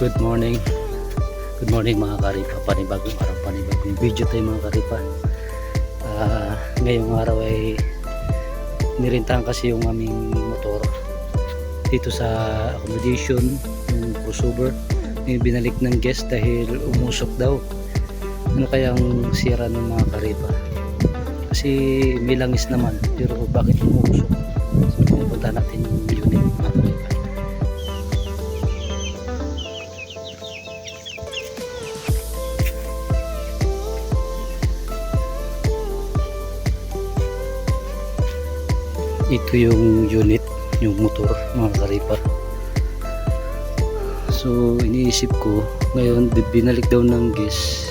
Good morning. Good morning mga karipa. Panibagong araw, panibagong video tayo mga karipa. Ah, ngayong araw ay nirintahan kasi yung aming motor dito sa accommodation yung crossover yung binalik ng guest dahil umusok daw ano kayang sira ng mga karipa kasi may langis naman pero bakit umusok so pupunta natin yung unit mga karipa ito yung unit yung motor mga karipa. So iniisip ko ngayon bi- binalik daw ng gas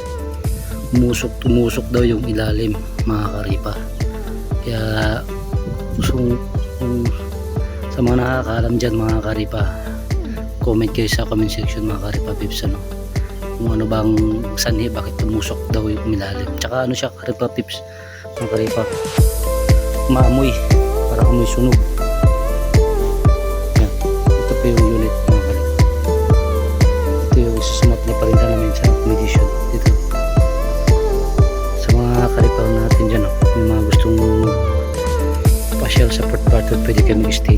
umusok tumusok daw yung ilalim mga karipa. Kaya kung, kung sa mga nakakaalam dyan mga karipa comment kayo sa comment section mga karipa pips ano kung ano bang sanhi bakit tumusok daw yung ilalim. Tsaka ano siya karipa pips mga karipa? Maamoy para amoy sunog yan. Ito pa yung unit mga karipa ito yung susumat na parinda namin sa accommodation dito. Sa mga karipaw natin dyan oh, yung mga gustong pasyal sa Port Barton pwede kayo mag-stay